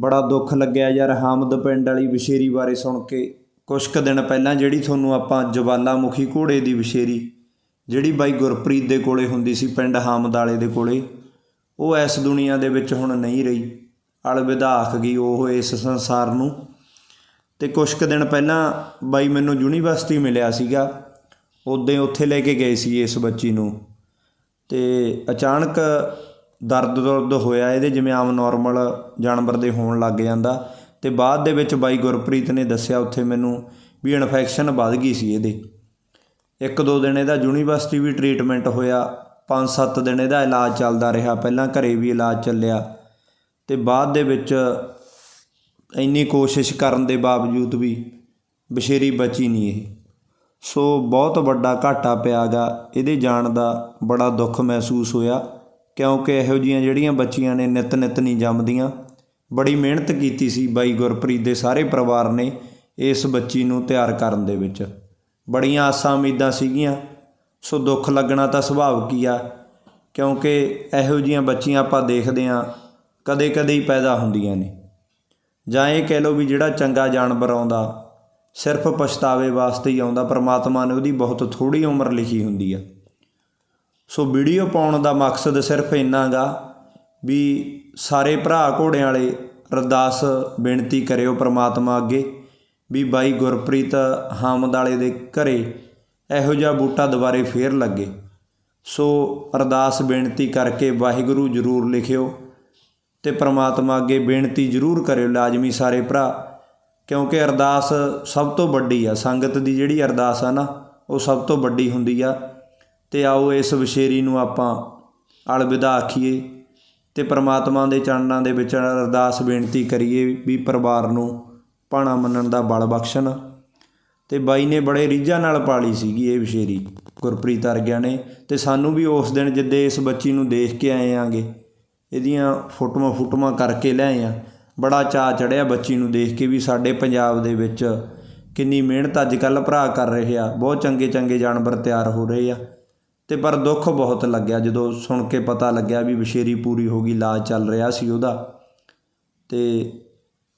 ਬੜਾ ਦੁੱਖ ਲੱਗਿਆ ਯਾਰ, ਹਾਮਦ ਪਿੰਡ ਵਾਲੀ ਵਿਸ਼ੇਰੀ ਬਾਰੇ ਸੁਣ ਕੇ। ਕੁਛ ਕੁ ਦਿਨ ਪਹਿਲਾਂ ਜਿਹੜੀ ਤੁਹਾਨੂੰ ਆਪਾਂ ਜਵਾਲਾਮੁਖੀ ਘੋੜੇ ਦੀ ਵਿਸ਼ੇਰੀ, ਜਿਹੜੀ ਬਾਈ ਗੁਰਪ੍ਰੀਤ ਦੇ ਕੋਲੇ ਹੁੰਦੀ ਸੀ, ਪਿੰਡ ਹਾਮਦ ਵਾਲੇ ਦੇ ਕੋਲੇ, ਉਹ ਇਸ ਦੁਨੀਆ ਦੇ ਵਿੱਚ ਹੁਣ ਨਹੀਂ ਰਹੀ। ਅਲਵਿਦਾ ਆਖ ਗਈ ਉਹ ਇਸ ਸੰਸਾਰ ਨੂੰ। ਤੇ ਕੁਛ ਕੁ ਦਿਨ ਪਹਿਲਾਂ ਬਾਈ ਮੈਨੂੰ ਯੂਨੀਵਰਸਿਟੀ ਮਿਲਿਆ ਸੀਗਾ। ਉਦੋਂ ਉੱਥੇ ਲੈ ਕੇ ਗਏ ਸੀ ਇਸ ਬੱਚੀ ਨੂੰ। ਤੇ ਅਚਾਨਕ ਦਰਦ ਦੁਰਦ ਹੋਇਆ ਇਹਦੇ, ਜਿਵੇਂ ਆਮ ਨੋਰਮਲ ਜਾਨਵਰ ਦੇ ਹੋਣ ਲੱਗ ਜਾਂਦਾ। ਤੇ ਬਾਅਦ ਦੇ ਵਿੱਚ ਬਾਈ ਗੁਰਪ੍ਰੀਤ ਨੇ ਦੱਸਿਆ ਉੱਥੇ ਮੈਨੂੰ ਵੀ ਇਨਫੈਕਸ਼ਨ ਵੱਧ ਗਈ ਸੀ ਇਹਦੇ। ਇੱਕ ਦੋ ਦਿਨ ਇਹਦਾ ਯੂਨੀਵਰਸਿਟੀ ਵੀ ਟ੍ਰੀਟਮੈਂਟ ਹੋਇਆ, ਪੰਜ ਸੱਤ ਦਿਨ ਇਹਦਾ ਇਲਾਜ ਚੱਲਦਾ ਰਿਹਾ, ਪਹਿਲਾਂ ਘਰੇ ਵੀ ਇਲਾਜ ਚੱਲਿਆ। ਤੇ ਬਾਅਦ ਦੇ ਵਿੱਚ ਇੰਨੀ ਕੋਸ਼ਿਸ਼ ਕਰਨ ਦੇ ਬਾਵਜੂਦ ਵੀ ਬਸ਼ੇਰੀ ਬਚੀ ਨਹੀਂ ਇਹ। ਸੋ ਬਹੁਤ ਵੱਡਾ ਘਾਟਾ ਪਿਆਗਾ ਇਹਦੇ ਜਾਣ ਦਾ ਬੜਾ ਦੁੱਖ ਮਹਿਸੂਸ ਹੋਇਆ। ਕਿਉਂਕਿ ਇਹੋ ਜੀਆਂ ਜਿਹੜੀਆਂ ਬੱਚੀਆਂ ਨੇ ਨਿਤ ਨਿਤ ਨਹੀਂ ਜੰਮਦੀਆਂ। ਬੜੀ ਮਿਹਨਤ ਕੀਤੀ ਸੀ ਬਾਈ ਗੁਰਪ੍ਰੀਤ ਦੇ ਸਾਰੇ ਪਰਿਵਾਰ ਨੇ ਇਸ ਬੱਚੀ ਨੂੰ ਤਿਆਰ ਕਰਨ ਦੇ ਵਿੱਚ। ਬੜੀਆਂ ਆਸਾਂ ਉਮੀਦਾਂ ਸੀਗੀਆਂ। ਸੋ ਦੁੱਖ ਲੱਗਣਾ ਤਾਂ ਸੁਭਾਵਿਕ ਹੀ ਆ, ਕਿਉਂਕਿ ਇਹੋ ਜੀਆਂ ਬੱਚੀਆਂ ਆਪਾਂ ਦੇਖਦੇ ਆ ਕਦੇ ਕਦੇ ਹੀ ਪੈਦਾ ਹੁੰਦੀਆਂ ਨੇ। ਜਾਂ ਇਹ ਕਹਿ ਲਓ ਵੀ ਜਿਹੜਾ ਚੰਗਾ ਜਾਨਵਰ ਆਉਂਦਾ, ਸਿਰਫ ਪਛਤਾਵੇ ਵਾਸਤੇ ਹੀ ਆਉਂਦਾ, ਪ੍ਰਮਾਤਮਾ ਨੇ ਉਹਦੀ ਬਹੁਤ ਥੋੜੀ ਉਮਰ ਲਿਖੀ ਹੁੰਦੀ ਆ। ਸੋ ਵੀਡੀਓ ਪਾਉਣ ਦਾ ਮਕਸਦ ਸਿਰਫ ਇੰਨਾ ਗਾ ਵੀ ਸਾਰੇ ਭਰਾ ਘੋੜਿਆਂ ਵਾਲੇ ਅਰਦਾਸ ਬੇਨਤੀ ਕਰਿਓ ਪ੍ਰਮਾਤਮਾ ਅੱਗੇ ਵੀ ਬਾਈ ਗੁਰਪ੍ਰੀਤ ਹਾਮਦ ਵਾਲੇ ਦੇ ਘਰੇ ਇਹੋ ਜਿਹਾ ਬੂਟਾ ਦੁਬਾਰੇ ਫੇਰ ਲੱਗੇ। ਸੋ ਅਰਦਾਸ ਬੇਨਤੀ ਕਰਕੇ ਵਾਹਿਗੁਰੂ ਜ਼ਰੂਰ ਲਿਖਿਓ ਤੇ ਪ੍ਰਮਾਤਮਾ ਅੱਗੇ ਬੇਨਤੀ ਜ਼ਰੂਰ ਕਰਿਓ ਲਾਜ਼ਮੀ ਸਾਰੇ ਭਰਾ, ਕਿਉਂਕਿ ਅਰਦਾਸ ਸਭ ਤੋਂ ਵੱਡੀ ਆ। ਸੰਗਤ ਦੀ ਜਿਹੜੀ ਅਰਦਾਸ ਆ ਨਾ, ਉਹ ਸਭ ਤੋਂ ਵੱਡੀ ਹੁੰਦੀ ਆ। ਤੇ ਆਓ ਇਸ ਵਿਸ਼ੇਰੀ ਨੂੰ ਆਪਾਂ ਅਲਵਿਦਾ ਆਖੀਏ ਤੇ ਪ੍ਰਮਾਤਮਾ ਦੇ ਚਰਨਾਂ ਦੇ ਵਿੱਚ ਅਰਦਾਸ ਬੇਨਤੀ ਕਰੀਏ ਵੀ ਪਰਿਵਾਰ ਨੂੰ ਪਾਣਾ ਮੰਨਣ ਦਾ ਬਲ ਬਖਸ਼ਣ। ਤੇ ਬਾਈ ਨੇ ਬੜੇ ਰੀਝਾਂ ਨਾਲ ਪਾਲੀ ਸੀਗੀ ਇਹ ਵਿਸ਼ੇਰੀ, ਗੁਰਪ੍ਰੀਤ ਅਰਗਿਆ ਨੇ। ਤੇ ਸਾਨੂੰ ਵੀ ਉਸ ਦਿਨ ਜਿੱਦੇ ਇਸ ਬੱਚੀ ਨੂੰ ਦੇਖ ਕੇ ਆਏ ਆਂਗੇ, ਇਹਦੀਆਂ ਫੋਟੋਆਂ ਫੋਟੋਆਂ ਕਰਕੇ ਲੈ ਆਏ ਆ। ਬੜਾ ਚਾਅ ਚੜਿਆ ਬੱਚੀ ਨੂੰ ਦੇਖ ਕੇ ਵੀ ਸਾਡੇ ਪੰਜਾਬ ਦੇ ਵਿੱਚ ਕਿੰਨੀ ਮਿਹਨਤ ਅੱਜ ਕੱਲ ਭਰਾ ਕਰ ਰਹੇ ਆ, ਬਹੁਤ ਚੰਗੇ ਚੰਗੇ ਜਾਨਵਰ ਤਿਆਰ ਹੋ ਰਹੇ ਆ। ਤੇ ਪਰ ਦੁੱਖ ਬਹੁਤ ਲੱਗਿਆ ਜਦੋਂ ਸੁਣ ਕੇ ਪਤਾ ਲੱਗਿਆ ਵੀ ਵਿਸ਼ੇਰੀ ਪੂਰੀ ਹੋ ਗਈ, ਇਲਾਜ ਚੱਲ ਰਿਹਾ ਸੀ ਉਹਦਾ। ਤੇ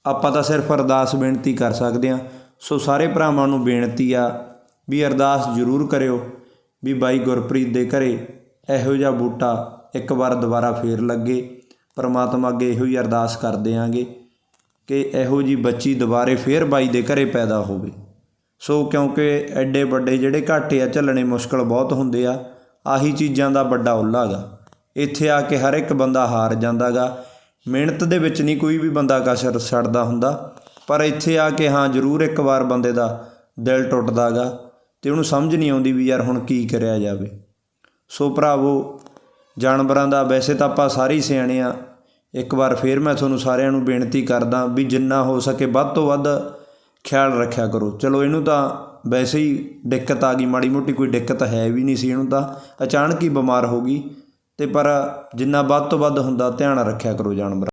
ਆਪਾਂ ਤਾਂ ਸਿਰਫ ਅਰਦਾਸ ਬੇਨਤੀ ਕਰ ਸਕਦੇ ਆ ਸੋ ਸਾਰੇ ਭਰਾਵਾਂ ਨੂੰ ਬੇਨਤੀ ਆ ਵੀ ਅਰਦਾਸ ਜ਼ਰੂਰ ਕਰਿਓ ਵੀ ਬਾਈ ਗੁਰਪ੍ਰੀਤ ਦੇ ਘਰੇ ਇਹੋ ਜਿਹਾ ਬੂਟਾ ਇੱਕ ਵਾਰ ਦੁਬਾਰਾ ਫੇਰ ਲੱਗੇ। ਪਰਮਾਤਮਾ ਅੱਗੇ ਇਹੋ ਹੀ ਅਰਦਾਸ ਕਰਦੇ ਆਂਗੇ ਕਿ ਇਹੋ ਜੀ ਬੱਚੀ ਦੁਬਾਰੇ ਫੇਰ ਬਾਈ ਦੇ ਘਰੇ ਪੈਦਾ ਹੋਵੇ। ਸੋ ਕਿਉਂਕਿ ਐਡੇ ਵੱਡੇ ਜਿਹੜੇ ਘਾਟੇ ਆ, ਝੱਲਣੇ ਮੁਸ਼ਕਲ ਬਹੁਤ ਹੁੰਦੇ ਆ। ਆਹੀ ਚੀਜ਼ਾਂ ਦਾ ਵੱਡਾ ਉੱਲਾ ਗਾ ਇੱਥੇ ਆ ਕੇ ਹਰ ਇੱਕ ਬੰਦਾ ਹਾਰ ਜਾਂਦਾਗਾ। ਮਿਹਨਤ ਦੇ ਵਿੱਚ ਨਹੀਂ ਕੋਈ ਵੀ ਬੰਦਾ ਕਸਰ ਛੱਡਦਾ ਹੁੰਦਾ। ਪਰ ਇੱਥੇ ਆ ਕੇ ਹਾਂ, ਜ਼ਰੂਰ ਇੱਕ ਵਾਰ ਬੰਦੇ ਦਾ ਦਿਲ ਟੁੱਟਦਾਗਾ ਤੇ ਉਹਨੂੰ ਸਮਝ ਨਹੀਂ ਆਉਂਦੀ ਵੀ ਯਾਰ ਹੁਣ ਕੀ ਕਰਿਆ ਜਾਵੇ। ਸੋ ਭਰਾਵੋ, ਜਾਨਵਰਾਂ ਦਾ ਵੈਸੇ ਤਾਂ ਆਪਾਂ ਸਾਰੇ ਹੀ ਸਿਆਣੇ ਆ। ਇੱਕ ਵਾਰ ਫੇਰ ਮੈਂ ਤੁਹਾਨੂੰ ਸਾਰਿਆਂ ਨੂੰ ਬੇਨਤੀ ਕਰਦਾ ਵੀ ਜਿੰਨਾ ਹੋ ਸਕੇ ਵੱਧ ਤੋਂ ਵੱਧ ਖਿਆਲ ਰੱਖਿਆ ਕਰੋ। ਚਲੋ, ਇਹਨੂੰ ਤਾਂ ਵੈਸੇ ਹੀ ਦਿੱਕਤ ਆ ਗਈ, ਮਾੜੀ ਮੋਟੀ ਕੋਈ ਦਿੱਕਤ ਹੈ ਵੀ ਨਹੀਂ ਸੀ ਇਹਨੂੰ ਤਾਂ। ਅਚਾਨਕ ਹੀ ਬਿਮਾਰ ਹੋ ਗਈ ਅਤੇ ਪਰ ਜਿੰਨਾ ਵੱਧ ਤੋਂ ਵੱਧ ਹੁੰਦਾ, ਧਿਆਨ ਰੱਖਿਆ ਕਰੋ ਜਾਨਵਰਾਂ